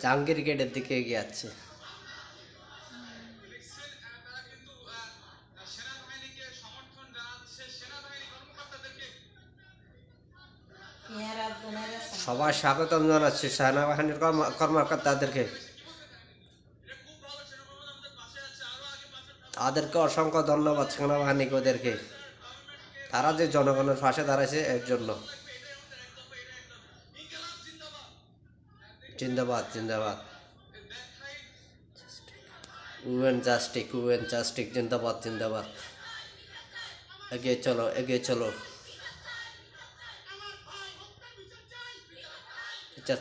জাহাঙ্গীর গেটের দিকে এগিয়ে যাচ্ছে। সবাই স্বাগতম জানাচ্ছি সেনাবাহিনীর কর্ম- কর্মকর্তাদেরকে। তাদেরকে অসংখ্য ধন্যবাদ সেনাবাহিনীকে ওদেরকে। তারা যে জনগণের পাশে দাঁড়াইছে এর জন্য। জিন্দাবাদ জিন্দাবাদ। উবেন জাস্টিক উবেন জাস্টিক জিন্দাবাদ জিন্দাবাদ। এগিয়ে চলো এগিয়ে চলো। বিচার